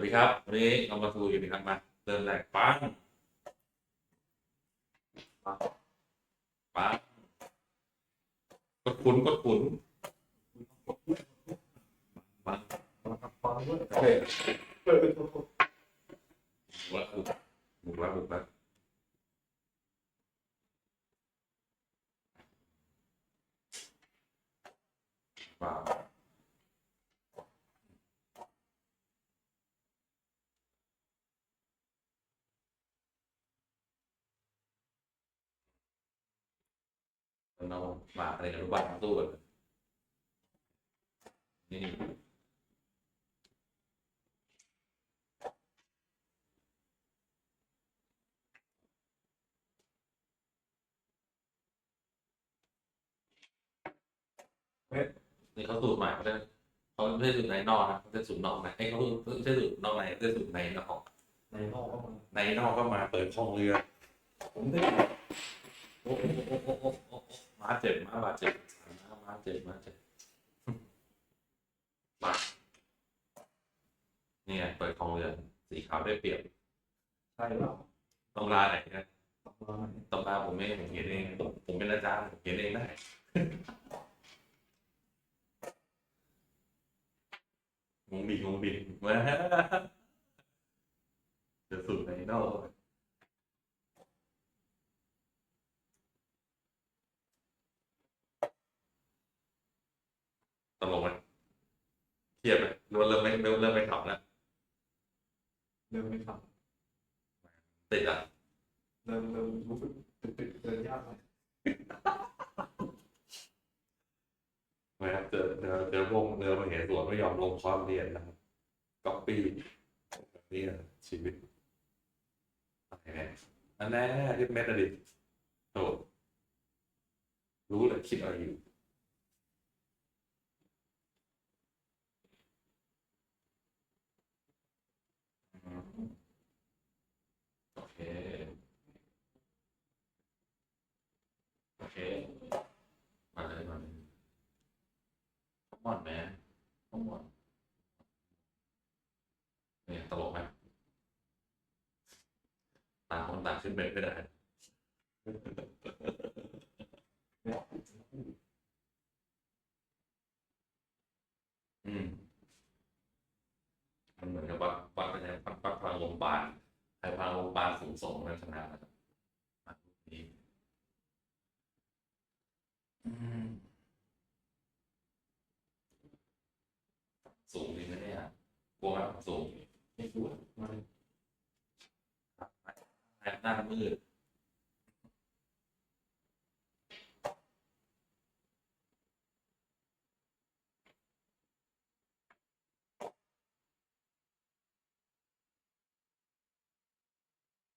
วัสดีครับ วันนี้เรามาสู่อยู่ในครับมาเริ่มแรกปังปังปังกดขุนกดขุนปังปังปังโอเคบุกแล้วบุกแล้วบุกแล้วาว เรามาอะไรกันรูปบ้านตู้กันนี่นี่เขาสูตรใหม่เขาได้เขาไม่ใช่สูตรในนอกนะเขาจะสูตรนอกในไอ้เขาไม่ใช่สูตรนอกในเขาจะสูตรในนอกในห้องก็มันในนอกก็มาเปิดช่องเรือผมได้โอ้โห มาเจ็บมาบาดเจ็บมามาเจ็บมาเจ็บมานี่ไงเปิดช่องเรือสีขาวได้เปรียบใช่หรอต้องลาไหนนะต้องรอหน่อยต้องลาผมเองผมเขียนเองผมผมเป็นอาจารย์ผมเขียนเองได้งงบินงงบินมาจะสูตรในนอก ลกไหมเครียดไหมหรือว่าเริ่มไม่เริ่มเริ่มไม่ขำแล้วเริ่มไม่ทติดอะำเริ่มเริ่มรู้สึกตึกตึกเดินยากหน่อยไม่ครับเจอเจอเจอพวกเรือมาเห็นสวนไม่ยอมลงคอร์สเรียนนะครับก๊อปปี้แบบนี้อะชีวิตอะไรเนี่ยอันแน่ที่เม็ดอะดิโถรู้เลยคิดอะไรอยู่อืมโอเค โอเค มาเลยมาเลยขมอนแมนขมอนเนี่ยตลกไหม ต่างคนต่าขึ้นเบ็ไม่ได้อืมมันเหมือนกับว่าปักไปแล้วปักปักพลังลมปานใครพลังลมปานสูงส่งนั้นชนะนะครับนี้สูงจริงนะเนี่ยกลัวไหมสูงไม่สวยมาเลยหน้า มืด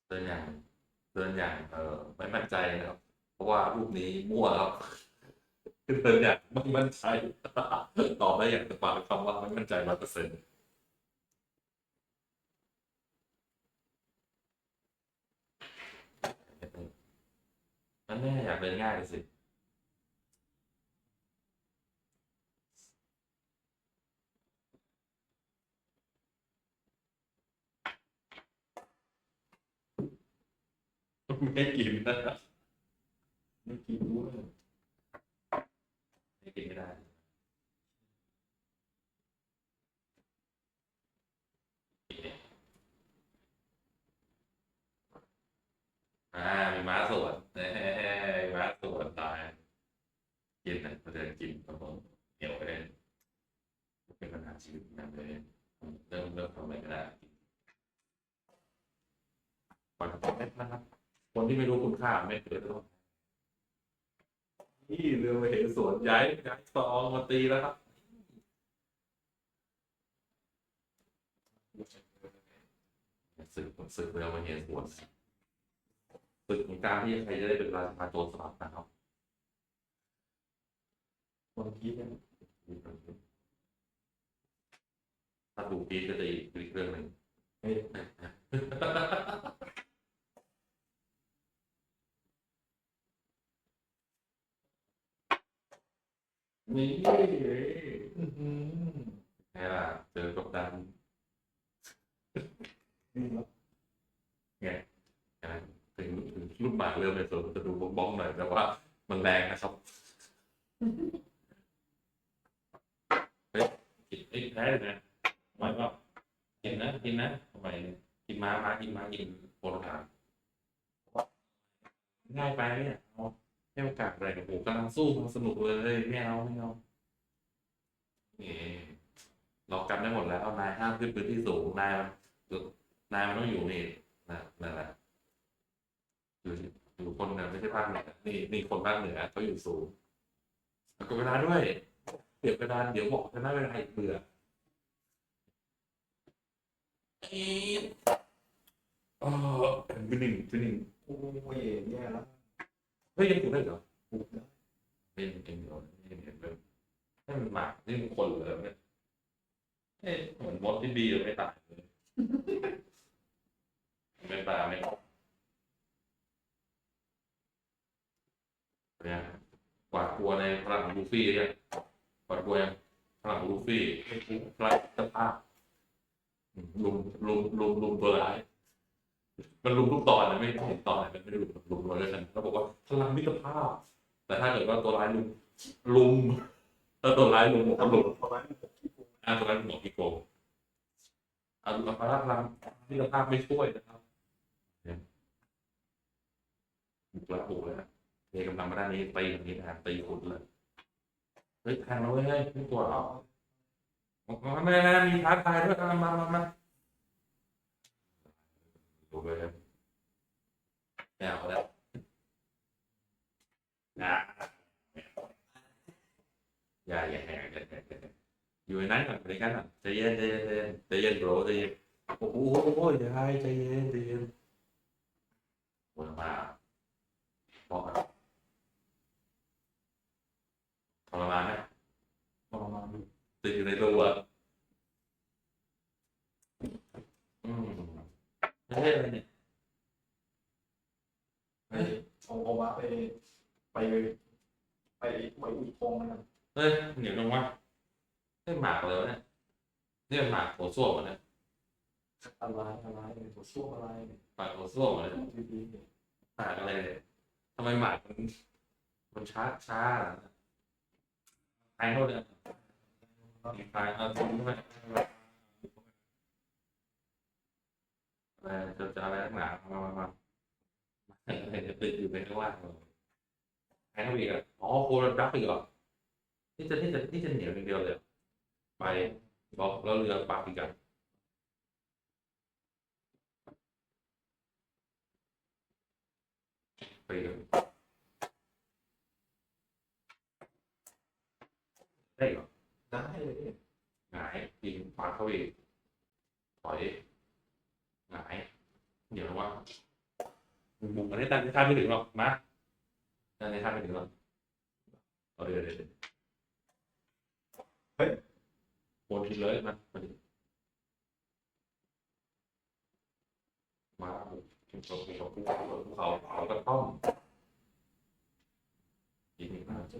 เดินอย่างเดินอย่างเออไม่มั่นใจนะครับ เพราะว่ารูปนี้มั่วครับเดินอย่างไม่มั่นใจตอบได้อย่างปาคำว่าไม่มั่นใจร้อยเปอร์เซ็นต์ นั่นแม่อยากเดินง่ายเลยสิ ไม่กินนะไม่กินด้วย ไม่กินไม่ได้ อ่า มีม้าสวนเอ้ยม้าสวนตาย กินนะมาเดินกินครับผมเหนียวไปเลยเป็นปัญหาชีวิตนะเลยเริ่มเริ่มทำอะไรไม่ได้ปล่อยเม็ดนะครับ คนที่ไม่รู้คุณค่าเม็ดเกิดต้องนี่เรือมาเห็นสวนย้ายย้ายซองมาตีแล้วครับศึกศึกเรือมาเห็นสวนศึกของการที่ใครจะได้เป็นราชาโจรสลัดนะครับ คนคิดเนี่ยถ้าดูพีก็จะอีกเรื่องหนึ่งนี่ไงล่ะเจอกดดันนี่ครับไงอ่าถึงถึงรุ่นใหม่เริ่มเป็นส่วนจะดูบ้องๆหน่อยแต่ว่ามันแรงนะครับเฮ้ยกิน เอ้ยแพ้เลยนะทำไมก็กินนะกินนะทำไมกินมามากินมากินโปรตามง่ายไปเนี่ยเอาให้โอกาสอะไรกับผมกำลังสู้สนุกเลยไม่เอาไม่เอานี่เรากันได้หมดแล้วนายห้ามขึ้นพื้นที่สูงนายนายมันต้องอยู่นี่นะนั่นแหละอยู่อยู่คนเหนือไม่ใช่ภาคเหนือนี่นี่คนภาคเหนือเขาอยู่สูงแล้วก็เวลาด้วย เปรียบเวลานเดี๋ยวบอกจะน่าเวลาอีกเบื่ออีดเออเป็นหนึ่งเป็นหนึ่งโอ้ยแย่แล้วเฮ้ยยังถูกได้เหรอปลุกได้เป็นเองเหรอเห็นเห็นเลยให้มันหมากนี่มันคนเหรอเนี่ยเอ๊ะเหมือนมดที่ดีเลยไม่ตายเลยไม่ตายไม่ตายเนี่ยกวาดกลัวในพลังของลูฟี่เนี่ย กวาดกลัวยังพลังของลูฟี่ไม่ปลุกพลังสภาพลุมลุมลุมลุมตัวร้าย มันลุมทุกตอนนะไม่เห็นตอนไหนมันไม่ได้ลุมลุมเลยแล้วกันแล้วบอกว่าพลังมิตรภาพ แต่ถ้าเกิดว่าตัวร้ายลุมลุมถ้าตัวร้ายลุมผมก็ลุมประมาณนี้ที่ปลุกอ่าตัวร้ายลุมบอกพี่โกงอ่าพลังพลังมิตรภาพไม่ช่วยนะครับเนี่ยบุกแล้วบุกเลยนะเทกำลังมาด้านนี้ตีอย่างนี้นะตีขุดเลย เฮ้ยแทงเราเว้ยเฮ้ยไม่ตัวเหรอมาไม่ไม่มีท้าทายด้วยมามามามาดูเลยครับแนวแล้วนะอย่าอย่าอย่าอย่าอย่าอย่าอยู่ในนั้นก่อนอยู่ในนั้นก่อนใจเย็นใจเย็นใจเย็นใจเย็นโบรใจเย็นโอ้โหโอ้ยใจใจเย็นใจเย็นโอ้ยมาบอก ทรมานไหมประมาณนี้ติดอยู่ในตัวอืมไม่ใช่อะไรเนี่ยเฮ้ยเอาเอามาไป ไป ไปไปอุดทองนะครับเฮ้ยเหนียวจังวะเฮ้ยหมากเลยวะเนี่ยนี่มันหมากโถส้วมเหรอเนี่ยอะไรอะไรเนี่ยตัวช่วงอะไรเนี่ยหมากโถส้วมเหรอเนี่ยดีๆเนี่ยหมากอะไรเนี่ยทำไมหมากมันมันช้าช้าล่ะ แทงเข้าเลยแทงเอาทิ้งเข้าไปอะไรจะจะอะไรนักหนามามามาอะไรจะติดอยู่ในข้างล่างเลยแทงเข้าไปอีกอ๋อโคตรดักอีกเหรอนี่จะนี่จะนี่จะเหนียวอย่างเดียวเลยไปบอกแล้วเรือปากอีกอะไปเล ได้เหรอได้เลยเนี่ยหงายยิงปากเข้าไปอีกถอยหงายเดี๋ยวว่ามุมอันนี้ตั้งที่คาดไม่ถึงหรอกมาตั้งที่คาดไม่ถึงหรอกเอาเดี๋ยวเดี๋ยวเดี๋ยวเฮ้ยโอนทีเลยมามาดิมาถึงตรงนี้เขาภูเขาเขากระท่อมอีกนิดนึง จะ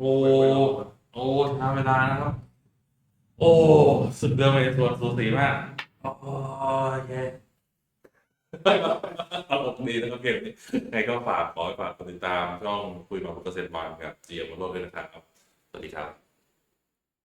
โอ้โอ้ช้าเวลานะครับ โอ้สุดเดิมไปส่วนสูสีมากโอเคตลกดีนะครับเกมนี้ใครก็ฝากขอให้ฝากติดตามช่องคุยมาบุกเกษตรบานกับเจียมมาโลดด้วยนะครับ สวัสดีครับ